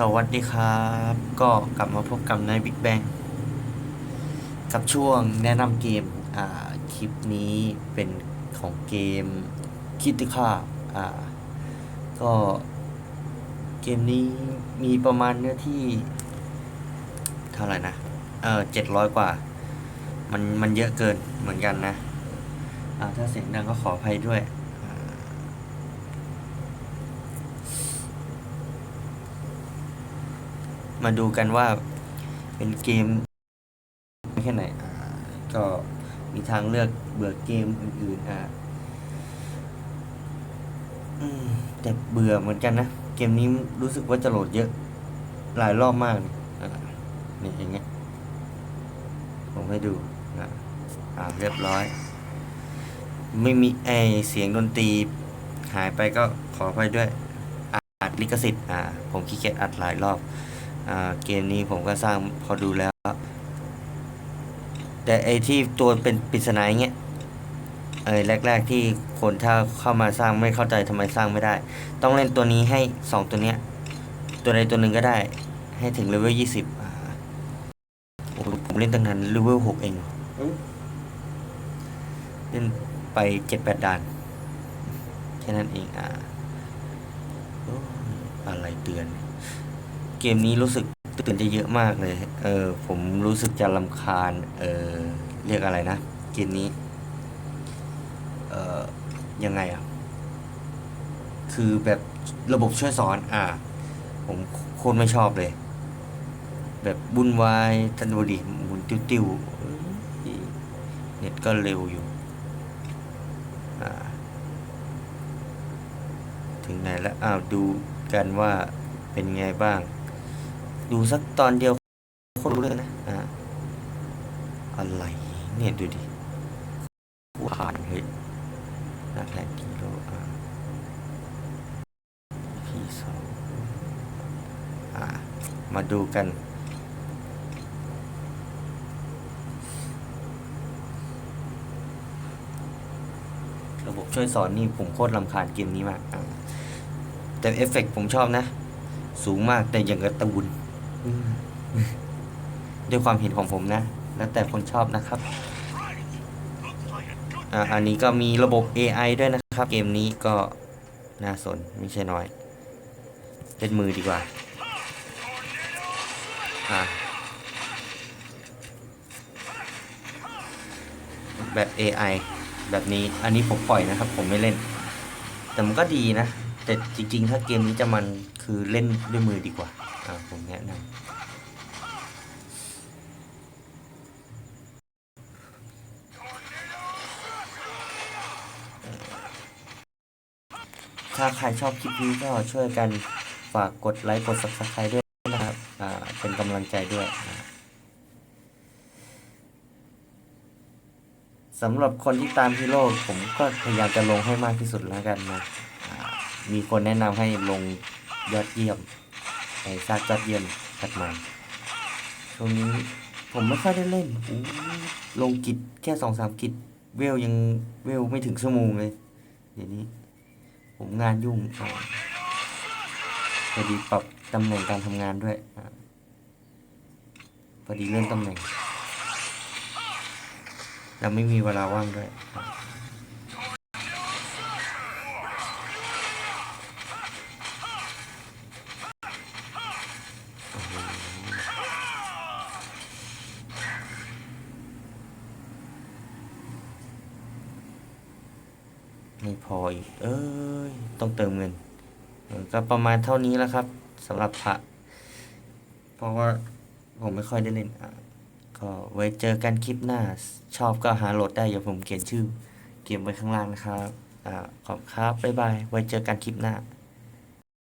สวัสดีครับ ก็กลับมาพบกับนายบิ๊กแบงกับช่วงแนะนำเกม อ่า คลิปนี้เป็นของเกมคิติค่าอ่า ก็เกมนี้มีประมาณเนื้อที่ เท่าไหร่นะ เออเจ็ดร้อยกว่า มันมันเยอะเกินเหมือนกันนะ อ่า ถ้าเสียงดังก็ขออภัยด้วย มาดูกันว่าเป็นเกมแค่ไหนอ่าก็มีทางเลือกเบื่อเกมอื่นๆอ่าแต่เบื่อเหมือนกันนะ เกมนี้รู้สึกว่าจะโหลดเยอะ หลายรอบมากเนี่อย่างเงี้ยผมให้ดูนะอ่าเรียบร้อย ไม่มีไอเสียงดนตรี หายไปก็ขออภัยด้วยอัดลิขสิทธิ์อ่า ผมขี้เกียจอัดหลายรอบ เกมนี้ผมก็สร้างพอดูแล้ว แต่ไอที่ตัวเป็นปริศนาอย่างเงี้ยเออแรก ๆ ที่คนถ้าเข้ามาสร้างไม่เข้าใจทำไมสร้างไม่ได้ ต้องเล่นตัวนี้ให้สองตัวเนี้ย ตัวใดตัวหนึ่งก็ได้ ให้ถึงเลเวลยี่สิบอ่าโอ้ผมเล่นตั้งนานเลเวลหกเองเล่นไปเจ็ดแปดด่านแค่นั้นเองอ่าอะไรเตือน เกมนี้รู้สึกตื่นจะเยอะมากเลย เออ ผมรู้สึกจะลำคาญ เออ เรียกอะไรนะ เกมนี้ เออยังไงอะ คือแบบระบบช่วยสอน อ่า ผมโคตรไม่ชอบเลย แบบบุ่นวายทันดูดิหมุนติ้วๆเอ้ยเน็ตก็เร็วอยู่ อ่า ถึงไหนแล้ว อ้าว ดูกันว่าเป็นไงบ้าง ดูสักตอนเดียวคนรู้เลยนะอ่าอะไรเนี่ยดูดิผู้อ่านเฮ้ยนักแข่งกิโลอ่าพี่สองอ่ามาดูกันระบบช่วยสอนนี่ผมโคตรลำคาญเกมนี้มากอ่าแต่เอฟเฟกต์ผมชอบนะ สูงมากแต่ย่างกระตูน ด้วยความเห็นของผมนะ แล้วแต่คนชอบนะครับ อ่า อันนี้ก็มีระบบ AI ด้วยนะครับ เกมนี้ก็น่าสนไม่ใช่น้อย เล่นมือดีกว่า อ่าแบบ AI แบบนี้ อันนี้ผมปล่อยนะครับ ผมไม่เล่น แต่มันก็ดีนะ แต่จริงๆ ถ้าเกมนี้จะมันคือเล่นด้วยมือดีกว่า อ่าผมแนะนำถ้าใครชอบคลิปนี้ก็ช่วยกันฝากกดไลค์กด subscribe ด้วยนะครับเป็นกำลังใจด้วยสำหรับคนที่ตามฮีโร่ผมก็พยายามจะลงให้มากที่สุดแล้วกันนะ มีคนแนะนำให้ลงยอดเยี่ยม อ้ซากยอดเยี่ยมถัดมาช่วงนี้ผมไม่ค่อยได้เล่นลงกิจแค่สองสามกิจเวลยังเวลไม่ถึงชั่วโมงเลย เดี๋ยวนี้ ผมงานยุ่งพอดีปรับตำแหน่งการทำงานด้วยพอดีเลื่อนตำแหน่งแล้วไม่มีเวลาว่างด้วย ไม่พออีก เอ้ย ต้องเติมเงิน ก็ประมาณเท่านี้แล้วครับสำหรับพระ เพราะว่าผมไม่ค่อยได้เล่นก็ไว้เจอกันคลิปหน้า ชอบก็หาโหลดได้อย่าผมเขียนชื่อ เก็บไว้ข้างล่างนะครับอ่าขอบคุณครับ บ๊ายบาย ไว้เจอกันคลิปหน้า